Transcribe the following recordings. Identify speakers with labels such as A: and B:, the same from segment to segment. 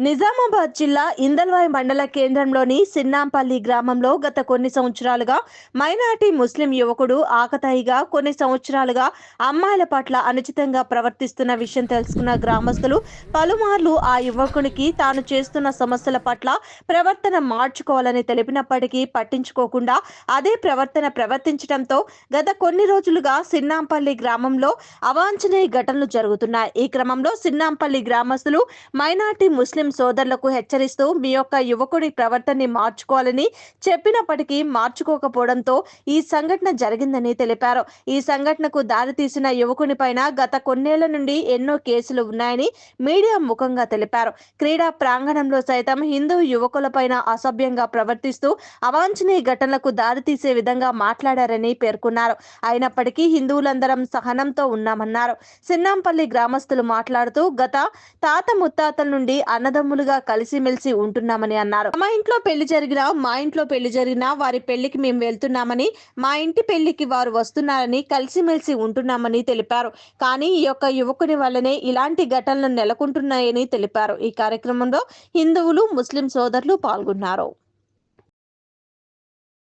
A: నిజామాబాద్ జిల్లా ఇందల్వాయి మండల కేంద్రంలోని సిన్నాంపల్లి గ్రామంలో గత కొన్ని సంవత్సరాలుగా మైనార్టీ ముస్లిం యువకుడు ఆకతాయిగా కొన్ని సంవత్సరాలుగా అమ్మాయిల పట్ల అనుచితంగా ప్రవర్తిస్తున్న విషయం తెలుసుకున్న గ్రామస్తులు పలుమార్లు ఆ యువకునికి తాను చేస్తున్న సమస్యల పట్ల ప్రవర్తన మార్చుకోవాలని తెలిపినప్పటికీ పట్టించుకోకుండా అదే ప్రవర్తన ప్రవర్తించడంతో గత కొన్ని రోజులుగా సిన్నాంపల్లి గ్రామంలో అవాంఛనీయ ఘటనలు జరుగుతున్నాయి. ఈ క్రమంలో సిన్నాంపల్లి గ్రామస్తులు మైనార్టీ ముస్లిం సోదరులకు హెచ్చరిస్తూ మీ యొక్క యువకుడి ప్రవర్తనని మార్చుకోవాలని చెప్పినప్పటికీ మార్చుకోకపోవడంతో ఈ సంఘటన జరిగిందని తెలిపారు. ఈ సంఘటనకు దారితీసిన యువకుని పైన గత కొన్నేళ్ళ నుండి ఎన్నో కేసులు ఉన్నాయని మీడియా ముఖంగా తెలిపారు. క్రీడా ప్రాంగణంలో సైతం హిందూ యువకులపైన అసభ్యంగా ప్రవర్తిస్తూ అవాంఛనీయ ఘటనలకు దారితీసే విధంగా మాట్లాడారని పేర్కొన్నారు. అయినప్పటికీ హిందువులందరం సహనంతో ఉన్నామన్నారు. సిన్నాంపల్లి గ్రామస్తులు మాట్లాడుతూ గత తాత ముత్తాతల నుండి అన్నదమ్ములుగా కలిసిమెలిసి ఉంటున్నామని అన్నారు. మా ఇంట్లో పెళ్ళి జరిగినా మా ఇంట్లో పెళ్ళి జరిగినా వారి పెళ్ళికి మేము వెళ్తున్నామని మా ఇంటి పెళ్ళికి వారు వస్తున్నారని కలిసిమెలిసి ఉంటున్నామని తెలిపారు. కానీ ఈ యొక్క యువకుని వల్లనే ఇలాంటి ఘటనలు నెలకొంటున్నాయని తెలిపారు. ఈ కార్యక్రమంలో హిందువులు ముస్లిం సోదరులు పాల్గొన్నారు.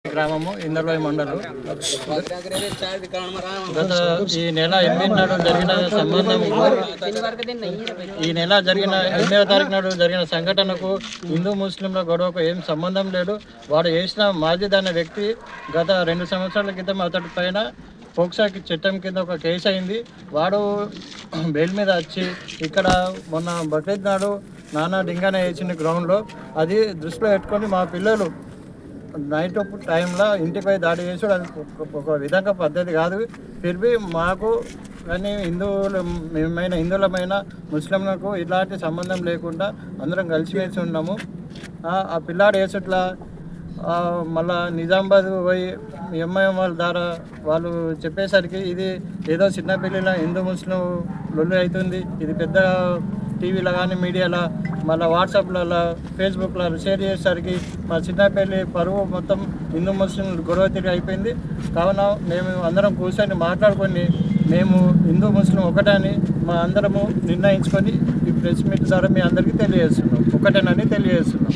B: గ్రామము ఇందర్లోయ మండలం. గత ఈ నెల ఎనిమిది నాడు జరిగిన సంబంధం ఈ నెల జరిగిన ఎనిమిదవ తారీఖు నాడు జరిగిన సంఘటనకు హిందూ ముస్లింల గొడవకు ఏం సంబంధం లేదు. వాడు చేసిన మాజిద్ అనే వ్యక్తి గత రెండు సంవత్సరాల క్రితం అతడి పైన పోక్సాకి చట్టం కింద ఒక కేసు అయింది. వాడు బెయిల్ మీద వచ్చి ఇక్కడ మొన్న బక్రీద్ నాడు నానా డింగానే వేసిన గ్రౌండ్లో. అది దృష్టిలో పెట్టుకొని మా పిల్లలు నైట్ టైంలో ఇంటిపై దాడి చేసుడు. అది ఒక- విధంగా పద్ధతి కాదు. తిరిగి మాకు కానీ హిందువులు మేమైన హిందువులమైన ముస్లింలకు ఇలాంటి సంబంధం లేకుండా అందరం కలిసి వేసి ఉన్నాము. ఆ- పిల్లాడు వేసట్లా మళ్ళా నిజామాబాద్ పోయి ఎంఐఎం వాళ్ళ ద్వారా వాళ్ళు చెప్పేసరికి ఇది ఏదో చిన్నపిల్లల హిందూ ముస్లిం లొల్లు అవుతుంది. ఇది పెద్ద టీవీలో కానీ మీడియాలో మళ్ళీ వాట్సాప్లలో ఫేస్బుక్లో షేర్ చేసేసరికి మా చిన్నపల్లి పరువు మొత్తం హిందూ ముస్లిం గొడవ తిరిగి అయిపోయింది. కావున మేము అందరం కూర్చొని మాట్లాడుకొని మేము హిందూ ముస్లిం ఒకటని మా అందరము నిర్ణయించుకొని ఈ ప్రెస్ మీట్ ద్వారా మీ అందరికీ తెలియజేస్తున్నాం. ఒకటేనని తెలియజేస్తున్నాం.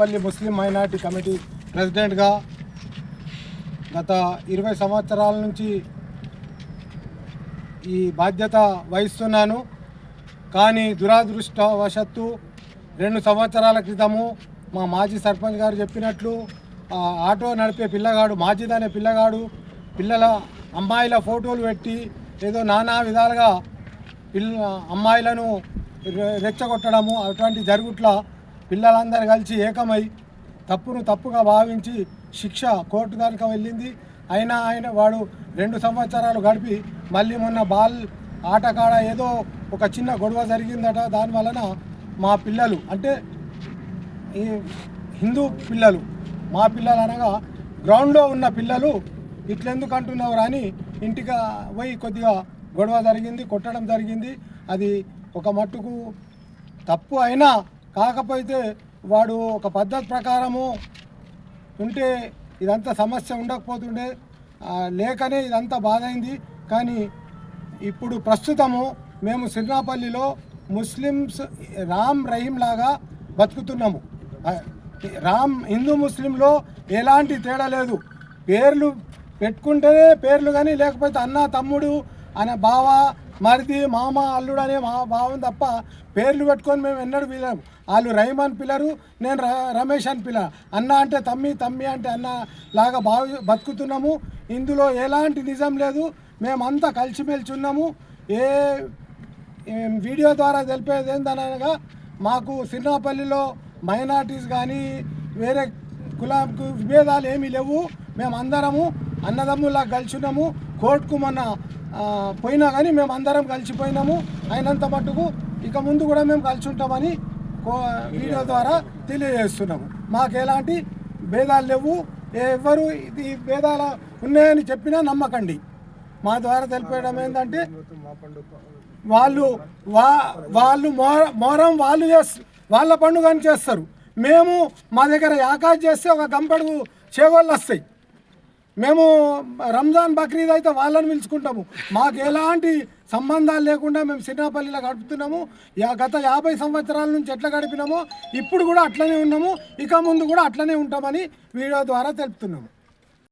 C: పల్లి ముస్లిం మైనార్టీ కమిటీ ప్రెసిడెంట్గా గత ఇరవై సంవత్సరాల నుంచి ఈ బాధ్యత వహిస్తున్నాను. కానీ దురాదృష్టవశత్తు రెండు సంవత్సరాల క్రితము మా మాజీ సర్పంచ్ గారు చెప్పినట్లు ఆటో నడిపే పిల్లగాడు మాజిద్ అనే పిల్లగాడు పిల్లల అమ్మాయిల ఫోటోలు పెట్టి ఏదో నానా విధాలుగా పిల్ల అమ్మాయిలను రె- రెచ్చగొట్టడము అటువంటి జరుగుట్ల పిల్లలందరూ కలిసి ఏకమై తప్పును తప్పుగా భావించి శిక్ష కోర్టు దానికి వెళ్ళింది. అయినా ఆయన వాడు రెండు సంవత్సరాలు గడిపి మళ్ళీ మొన్న బాల్ ఆటకాడ ఏదో ఒక చిన్న గొడవ జరిగిందట. దాని వలన మా పిల్లలు అంటే ఈ హిందూ పిల్లలు మా పిల్లలు అనగా గ్రౌండ్లో ఉన్న పిల్లలు ఇట్లెందుకు అంటున్నావు అని ఇంటికి పోయి కొద్దిగా గొడవ జరిగింది కొట్టడం జరిగింది. అది ఒక మట్టుకు తప్పు అయినా కాకపోతే వాడు ఒక పద్ధతి ప్రకారము ఉంటే ఇదంతా సమస్య ఉండకపోతుండే. లేకనే ఇదంతా బాధ అయింది కానీ ఇప్పుడు ప్రస్తుతము మేము సిరినాపల్లిలో ముస్లిమ్స్ రామ్ రహీం లాగా బతుకుతున్నాము. రామ్ హిందూ ముస్లింలో ఎలాంటి తేడా లేదు. పేర్లు పెట్టుకుంటేనే పేర్లు కానీ లేకపోతే అన్న తమ్ముడు అనే బావ మరిది మామ అల్లుడు అనే మా భావం తప్ప పేర్లు పెట్టుకొని మేము ఎన్నడూ పిలము. వాళ్ళు రహీమ్ పిల్లరు నేను ర- రమేష్ అని పిల్ల అన్న అంటే తమ్మి తమ్మి అంటే అన్న లాగా భావి బతుకుతున్నాము. ఇందులో ఎలాంటి నిజం లేదు. మేమంతా కలిసిమెలిసి ఉన్నాము ఏ వీడియో ద్వారా తెలిపేది ఏందనగా మాకు సిరినాపల్లిలో మైనార్టీస్ కానీ వేరే కులాంకు విభేదాలు ఏమీ లేవు. మేము అందరము అన్నదమ్ములా కలిసి కోర్టుకు మొన్న పోయినా కానీ మేము అందరం కలిసిపోయినాము. అయినంత మట్టుకు ఇక ముందు కూడా మేము కలిసి ఉంటామని కో- వీడియో ద్వారా తెలియజేస్తున్నాము. మాకు ఎలాంటి భేదాలు లేవు. ఎవరు ఇది భేదాలు ఉన్నాయని చెప్పినా నమ్మకండి. మా ద్వారా తెలిపేయడం ఏంటంటే వాళ్ళు వా వాళ్ళు మోర మోరం వాళ్ళు చేస్తారు వాళ్ళ పండుగ అని చేస్తారు. మేము మా దగ్గర యాకాజ్ చేస్తే ఒక గంపడుగు చేగోళ్ళు వస్తాయి. మేము రంజాన్ బక్రీద్ అయితే వాళ్ళని పిలుచుకుంటాము. మాకు ఎలాంటి సంబంధాలు లేకుండా మేము సిన్నాపల్లిలో గడుపుతున్నాము. యా- గత యాభై సంవత్సరాల నుంచి ఎట్లా గడిపినామో ఇప్పుడు కూడా అట్లనే ఉన్నాము. ఇక ముందు కూడా అట్లనే ఉంటామని వీడియో ద్వారా తెలుపుతున్నాము.